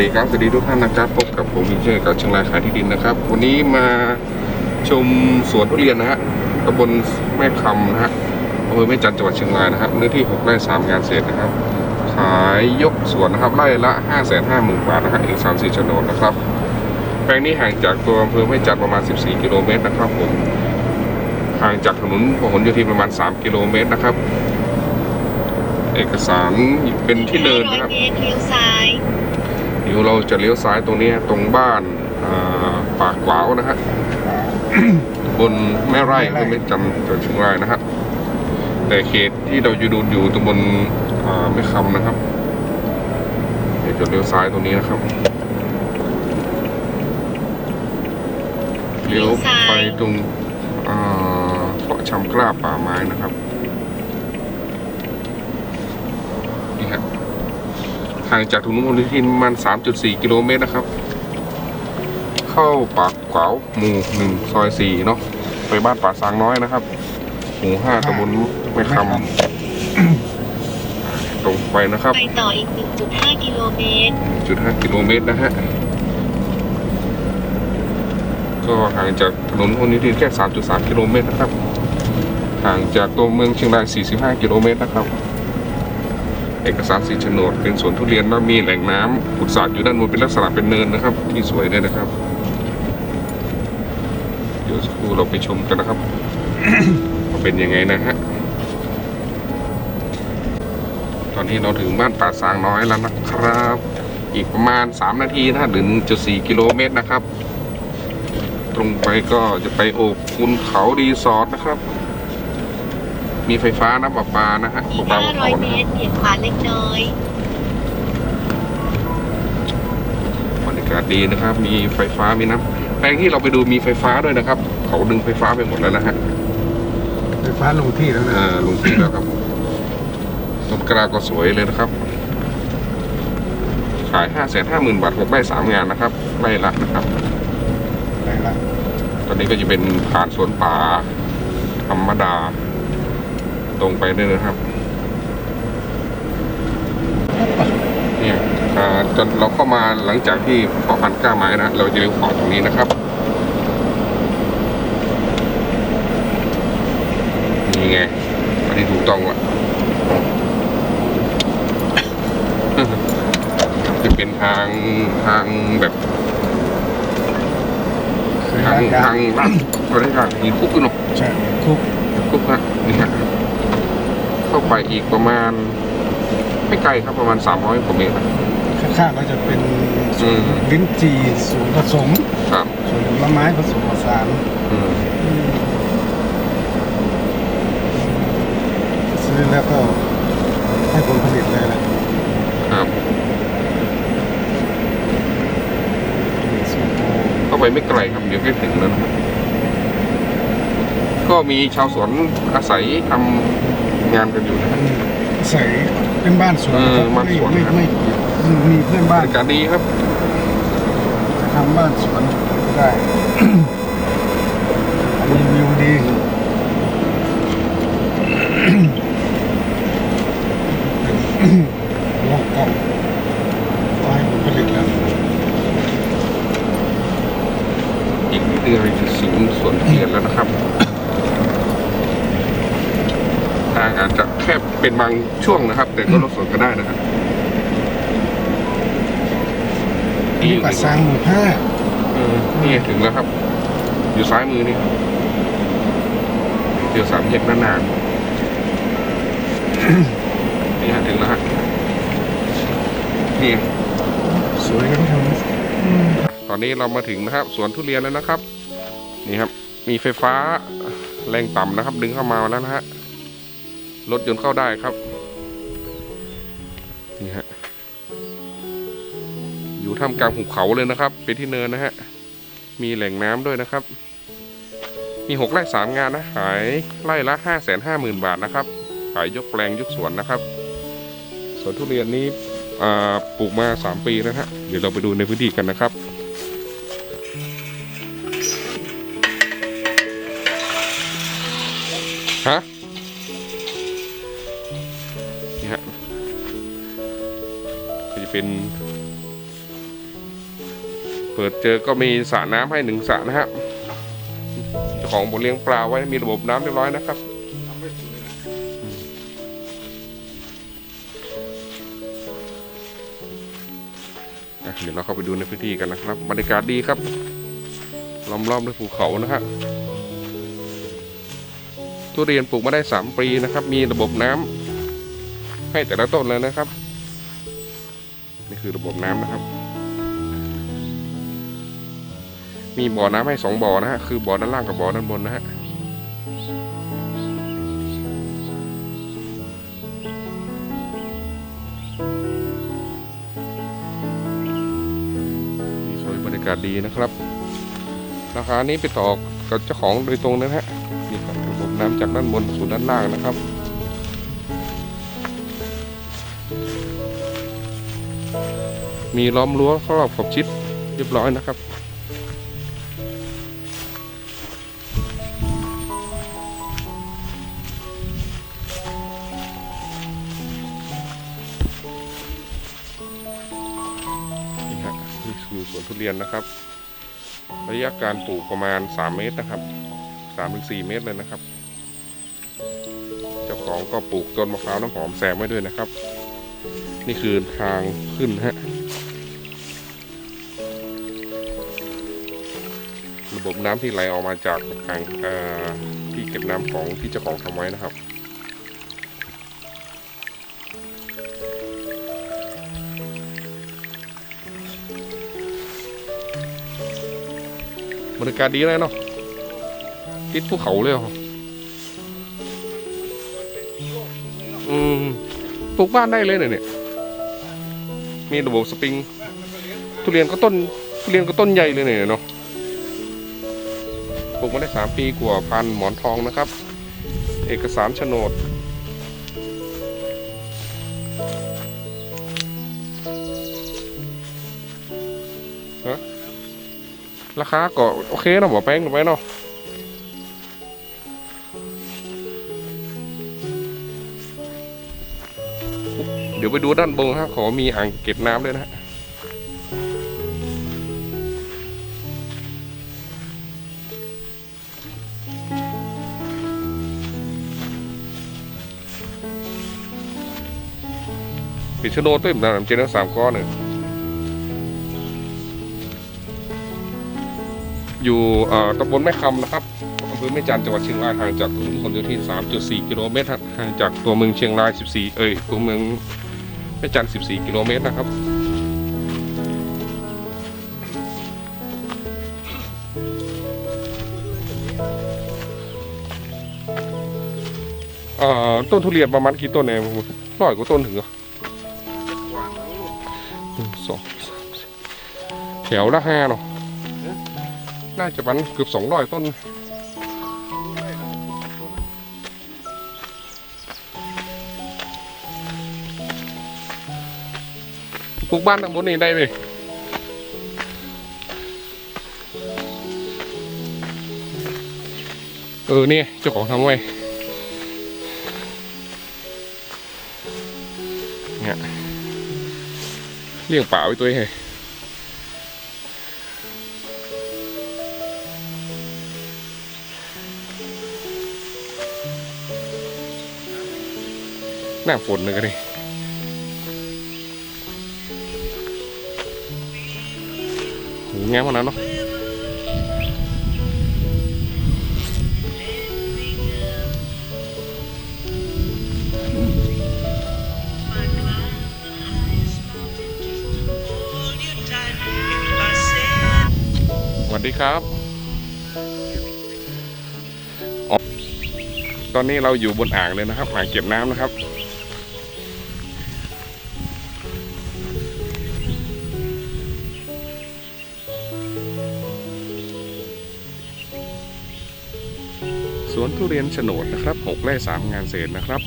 ดีครับสวัสดีทุกท่านนะครับพบกับผมมิเชอกับเชียงรายขายที่ดินนะครับ วันนี้มาชมสวนทุเรียนนะฮะตำบลแม่คำนะฮะอำเภอแม่จันจังหวัดเชียงรายนะครับเนื้อที่6ไร่3งานเศษนะครับ ขายยกสวนนะครับไร่ละ 5 5 0 0 0 0บาทนะฮะเอกสารสีโฉนดนะครับ แปลงนี้ห่างจากตัวอำเภอแม่จันประมาณ 14 กิโลเมตรนะครับผมห่างจากถนนพหลโยธินประมาณ 3 กิโลเมตรนะครับเอกสารเป็นที่เนินนะครับ เมตรเลี้ยวซ้ายเดี๋ยวเราจะเลี้ยวซ้ายตรงนี้ตรงบ้านปากขวาวนะฮะบนแม่ไร่ก็ไม่จำจังหวัดเชียงรายนะฮะแต่เขตที่เราอยู่ดูอยู่ตรงบนแม่คำนะครับเดี๋ยวจะเลี้ยวซ้ายตรงนี้นะครับเลี้ยวไปตรงเกาะชำกล้าป่าไม้นะครับนี่ฮะ ห่างจากถนนพหลโยธินประมาณ 3.4 กิโลเมตรนะครับ เข้าปากขวาวหมู่หนึ่งซอยสี่เนาะไปบ้านป่าซางน้อยนะครับ หมู่ห้าตำบลแม่คำตรงไปนะครับ ไปต่ออีก 1.5 กิโลเมตร 1.5 กิโลเมตรนะฮะ ก็ห่างจากถนนพหลโยธินแค่ 3.3 กิโลเมตรนะครับ ห่างจากตัวเมืองเชียงราย 45 กิโลเมตรนะครับ เอกสารสีโฉนดเป็นสวนทุเรียนแล้วมีแหล่งน้ำขุดสาดอยู่ด้านบนเป็นลักษณะเป็นเนินนะครับ ที่สวยเลยนะครับ เดี๋ยวสักครู่เราไปชมกันนะครับเป็นยังไงนะฮะตอนนี้เราถึงบ้านป่าซางน้อยแล้วนะครับ อีกประมาณ 3 นาทีนะหรือ1.4กิโลเมตรนะครับ ตรงไปก็จะไปโอบคุณเขารีสอร์ทนะครับ มีไฟฟ้าน้ำประปานะฮะอีปกระปาของเขา500เมนะตรเบี่ยงขวาเล็กน้อยบรรยากาศดีนะครับ มีไฟฟ้ามีน้ำแปลงที่เราไปดูมีไฟฟ้าด้วยนะครับ เขาดึงไฟฟ้าไปหมดแล้วนะฮะไฟฟ้าลงที่แล้วนะอ่าลงที่แล้วครับต้นกล้าก็สวยเลยนะครับ ขายห้าแสนห้าหมื่นบาทหกไร่สามงานนะครับไร่ละนะครับได้ละตอนนี้ก็จะเป็นผ่านสวนป่าธรรมดา ตรงไปเรื่อยครับ เนี่ยจนเราเข้ามาหลังจากที่พอพันก้าไม้นะ เราจะเลี้ยวขวาตรงนี้นะครับนี่ไงอันนี้ถูกต้องละจะเป็นทางทางแบบทางรักกัทานงลาดบริการหินคุกอยู่เนาใช่คุกคุกฮะนี่ฮะ เข้าไปอีกประมาณ ไม่ไกลครับประมาณ 300กว่าเมตรนะข้างๆก็จะเป็นสวนอืม ลิ้นจี่สวนผสมครับสวนผลไม้ผสมผสานอืมซื้อแล้วก็ให้ผลผลิตเลยแหละครับส้มโอเข้าไปไม่ไกลครับเดี๋ยวใกล้ถึงแล้วนะครับก็มีชาวสวนอาศัยทำ งานกันอยู่นะฮะใส่เป็นบ้านสวนเออครับบ้านสวน ไม่ครับไม่ไม่มีเพื่อนบรบ้ารนยากาศดีครับ ทำบ้านสวนได้อันนี้วิวดีลองกล้องไว้ผลผลิตแล้วอีกนิดเดียวจะถึงสวนทุเรียนแล้วนะครับ ทางอาจจะแคบเป็นบางช่วงนะครับ แต่ก็รถสวนก็ได้นะครับอันนี้ปัดซางหมู่ห้าเออนี่ถึงแล้วครับ อยู่ซ้ายมือนี่ครับเจอสามแยกนานๆนี่ฮะถึงแล้วฮะนี่สวยกันทั้งำตอนนี้เรามาถึงนะครับ สวนทุเรียนแล้วนะครับ นี่ครับ มีไฟฟ้าแรงต่ำนะครับ ดึงเข้ามาแล้วนะฮะ รถยนต์เข้าได้ครับ นี่ฮะ อยู่ท่ามกลางหุบเขาเลยนะครับ เป็นที่เนินนะฮะ มีแหล่งน้ำด้วยนะครับ มีหกไร่สามงานนะ ขายไร่ละห้าแสนห้าหมื่นบาทนะครับ ขายยกแปลงยกสวนนะครับสวนทุเรียนนี้ปลูกมาสามปีนะฮะ เดี๋ยวเราไปดูในพื้นที่กันนะครับ เป็น เปิดเจอก็มีสระน้ำให้หนึ่งสระนะฮะเจ้าของบ่อเลี้ยงปลาไว้มีระบบน้ำเรียบร้อยนะครับเดี๋ยวเราเข้าไปดูในพื้นที่กันนะครับบรรยากาศดีครับล้อมรอบด้วยภูเขานะฮะทุเรียนปลูกมาได้สามปีนะครับ มีระบบน้ำให้แต่ละต้นเลยนะครับ นี่คือระบบน้ำนะครับ มีบ่อน้ำให้สองบ่อนะฮะ คือบ่อด้านล่างกับบ่อด้านบนนะฮะนี่สวยบรรยากาศดีนะครับ ราคานี้ไปต่อกับเจ้าของโดยตรงนะฮะนี่ครับระบบน้ำจากด้านบนสู่ด้านล่างนะครับ มีล้อมรั้วรอบขอบชิดเรียบร้อยนะครับ นี่ฮะนี่คือสวนทุเรียนนะครับ ระยะการปลูกประมาณ 3 เมตรนะครับ3-4 เมตรเลยนะครับ เจ้าของก็ปลูกต้นมะพร้าวน้ำหอมแซมไว้ด้วยนะครับ นี่คือทางขึ้นฮะ ระบบน้ำที่ไหลออกมาจากอ่างที่เก็บน้ำของที่เจ้าของทำไว้นะครับบรรยากาศดีเลยเนาะติดภูเขาเลยเหรออืมปลูกบ้านได้เลยเนี่ยเนี่ยมีระบบสปริง ทุเรียนก็ต้นทุเรียนก็ต้นใหญ่เลยเนี่ยเนาะ กมาได้สามปีกว่าพันหมอนทองนะครับ เอกสารโฉนด ราคาก็โอเคเนาะหมอแป้งถูกไหมเนาะเดี๋ยวไปดูด้านบนฮะขอมีอ่างเก็บน้ำด้วยนะฮะ ปิดชะโนดด้วยผมนะเจนทั้งสามก้อนเนี่ยอยู่ตำบลแม่คำนะครับอำเภอแม่จันทร์จังหวัดเชียงรายห่างจากถนนคนเดียวที่3.4 กิโลเมตรห่างจากตัวเมืองเชียงราย 14 เอ้ยตัวเมืองแม่จันทร์14 กิโลเมตรนะครับต้นทุเรียนประมาณกี่ต้นเนี่ยร้อยกว่าต้นถึงเหรอห แถวละห้าเนาะน่าจะมันเกือบสองร้อยต้นปลูกบ้านตำบลนี้ได้เลยเออเนี่ยเจ้าของทำไว้เนี่ยเลี้ยงป่าไว้ตัวเอง หน้าฝนเลยก็ได้โหงามขนาดนั้นเนาะสวัสดีครับอ๋อตอนนี้เราอยู่บนอ่างเลยนะครับ อ่างเก็บน้ำนะครับ วนทุเรียนโฉนดนะครับหกไร่สามงานเศษนะครับ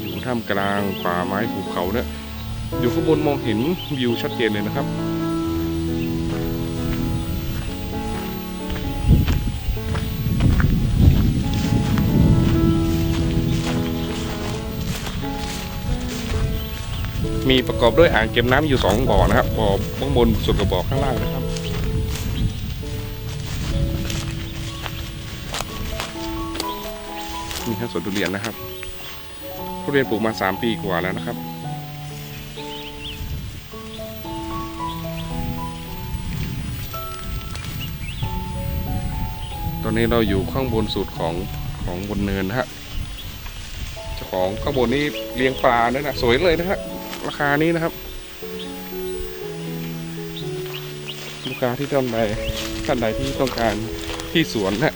อยู่ท่ามกลางป่าไม้ภูเขาเนี่ยอยู่ข้างบนมองเห็นวิวชัดเจนเลยนะครับ มีประกอบด้วยอ่างเก็บน้ำอยู่สองบ่อนะครับบ่อข้างบนส่วนกับบ่อข้างล่างนะครับ นี่ครับสวนทุเรียนนะครับทุเรียนปลูกมาสามปีกว่าแล้วนะครับตอนนี้เราอยู่ข้างบนสุดของของบนเนินนะฮะเจ้าของข้างบนนี้เลี้ยงปลาด้วยนะสวยเลยนะฮะ ราคานี้นะครับ ลูกค้าที่ต้องใดท่านใดที่ต้องการที่สวนนะ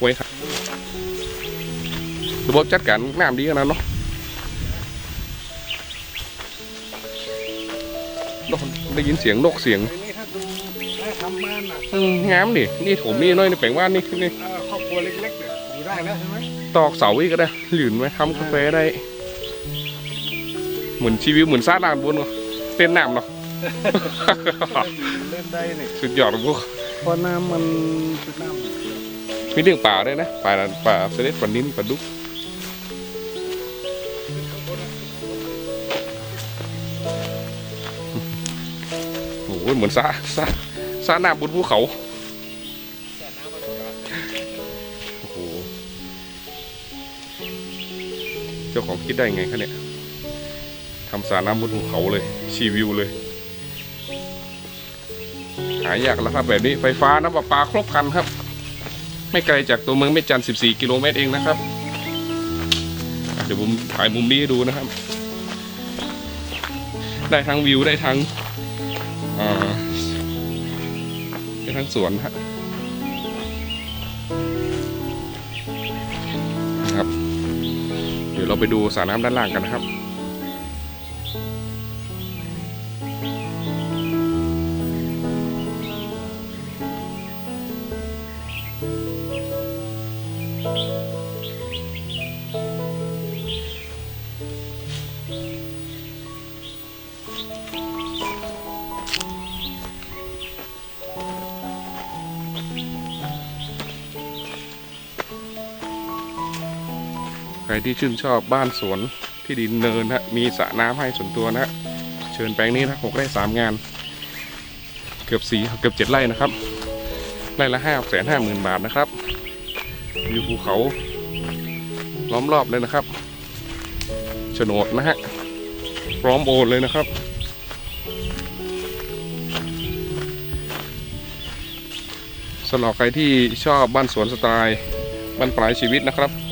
ไว้ครับระบบจัดการน้ำดีขนาดเนาะนกได้ยินเสียงนกเสียงนี่ถ้าดูถ้าทำบ้านอะอืมงามดินี่ผมนี่น้อยในแปลงว่านนี่นี่เอ่อครอบครัวเล็กๆเนี่ยอยู่ได้แล้วใช่ไหมตอกเสาอีกก็ได้หลืนไว้ทำกาแฟได้ เหมือนชีวิตเหมือนซาลานบนเนาะเต้นน้ำเนาะเล่นได้เนี่ยสุดยอดเลยพวกเพราะน้ำมันเป็นน้ำมีเรื่องป่าด้วยนะป่าป่าเสด็จปลานิ้นปลาดุกโอ้โหเหมือนซาซาซาหน้าบนภูเขาโอ้โหเจ้าของคิดได้ไงคะเนี่ยทำสรน้ำบนภูเขาเลยชีวิวเลย หายากแล้วครับแบบนี้ไฟฟ้าน้ำประปาครบครันครับ ไม่ไกลจากตัวเมืองแม่จัน 14 กิโลเมตรเองนะครับ เดี๋ยวผมถ่ายมุมนี้ดูนะครับ ได้ทั้งวิวได้ทั้งได้ทั้งสวนฮะครับ เดี๋ยวเราไปดูสระน้ำด้านล่างกันนะครับ ที่ชื่นชอบบ้านสวนที่ดินเนินฮะมีสระน้ำให้ส่วนตัวนะฮะเชิญแปลงนี้นะหกไร่สามงาน เกือบสี่เกือบเจ็ดไร่นะครับไร่ละห้าแสนห้าหมื่นบาทนะครับอยู่ภูเขาล้อมรอบเลยนะครับโฉนดนะฮะพร้อมโอนเลยนะครับ สำหรับใครที่ชอบบ้านสวนสไตล์บ้านปลายชีวิตนะครับ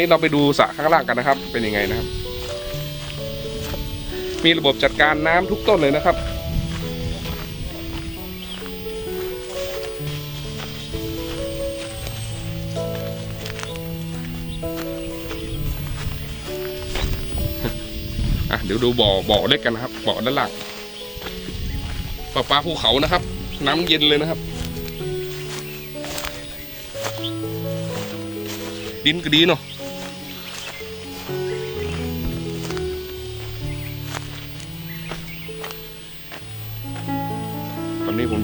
นี้เราไปดูสระข้างล่างกันนะครับ เป็นยังไงนะครับ มีระบบจัดการน้ำทุกต้นเลยนะครับ อะเดี๋ยวดูบ่อบ่อเล็กกันนะครับบ่อด้านล่างปลาปลาภูเขานะครับ น้ำเย็นเลยนะครับดินก็ดีเนาะ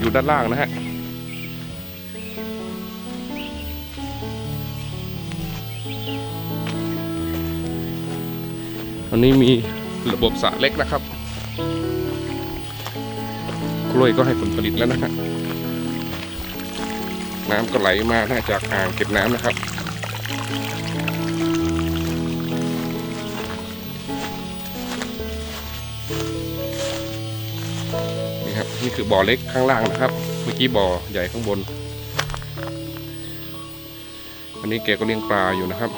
อยู่ด้านล่างนะฮะตอนนี้มีระบบสระเล็กนะครับ กล้วยก็ให้ผลผลิตแล้วนะฮะน้ำก็ไหลมาน่าจากอ่างเก็บน้ำนะครับ นี่คือบ่อเล็กข้างล่างนะครับ เมื่อกี้บ่อใหญ่ข้างบน อันนี้แกก็เลี้ยงปลาอยู่นะครับ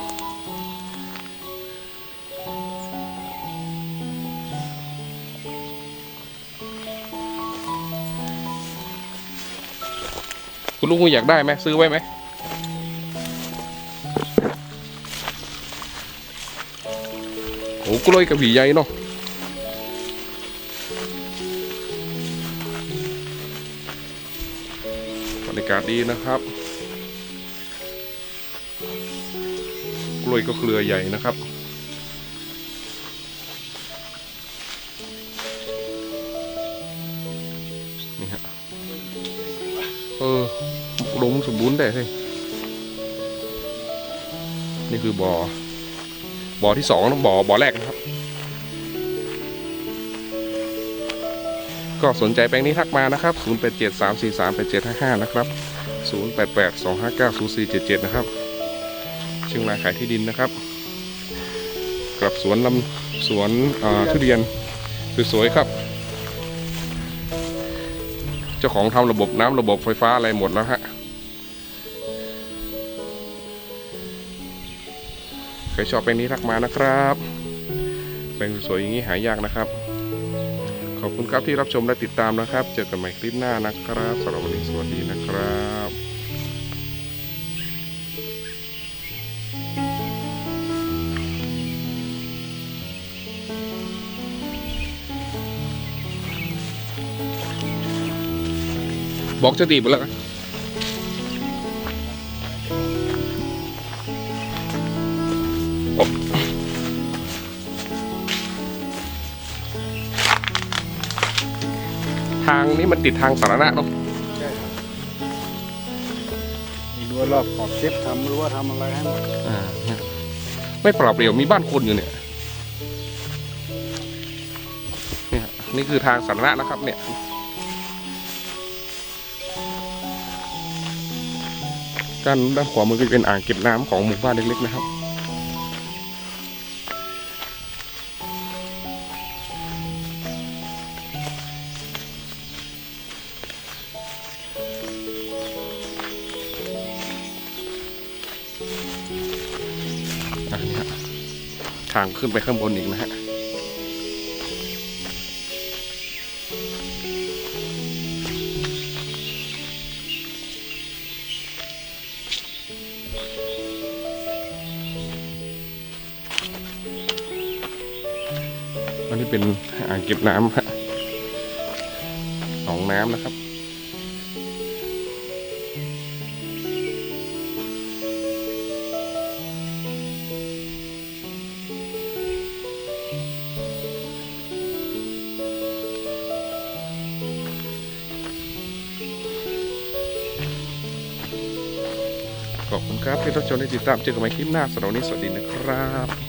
คุณลุงคุณอยากได้ไหมซื้อไว้ไหมโอ้กล้วยกระบี่ใหญ่เนาะ รยากาศดีนะครับ กล้วยก็เครือใหญ่นะครับ นี่ฮะ เออลงสมบูรณ์ได้เลยนี่คือบ่อ บ่อที่สองบ่อ บ่อแรก ก็สนใจแปลงนี้ทักมานะครับ 0 8 7 3 4 3 8 7 5 5 นะครับ 0 8 8 2 5 9 0 4 7 7 นะครับเชียงรายขายที่ดินนะครับ กลับสวนลำสวนทุเรียนสวยๆครับ เจ้าของทำระบบน้ำระบบไฟฟ้าอะไรหมดแล้วฮะใครชอบแปลงนี้ทักมานะครับแปลงสวยๆอย่างนี้หายากนะครับ ขอบคุณครับที่รับชมและติดตามนะครับ เจอกันใหม่คลิปหน้านะครับสำหรับวันนี้สวัสดีนะครับบอกจะดีบไปแล้ว นี้มันติดทางสาธารณะเนาะใช่ครับดูรอบขอบเช็ดทำหรือว่าทำอะไรให้หมดอ่าเนี่ยไม่ปรับเปลี่ยวมีบ้านคนอยู่เนี่ยเนี่ยนี่คือทางสาธารณะนะครับ เนี่ยด้านด้านขวามือก็จะเป็นอ่างเก็บน้ำของหมู่บ้านเล็กๆนะครับางขึ้นไปข้างบนอีกนะฮะอันนี้เป็นอ่างเก็บน้ำฮะหนองน้ำนะครับ ที่รับชมได้ติดตามเจอกันใหม่คลิปหน้าสำหรับวันนี้สวัสดีนะครับ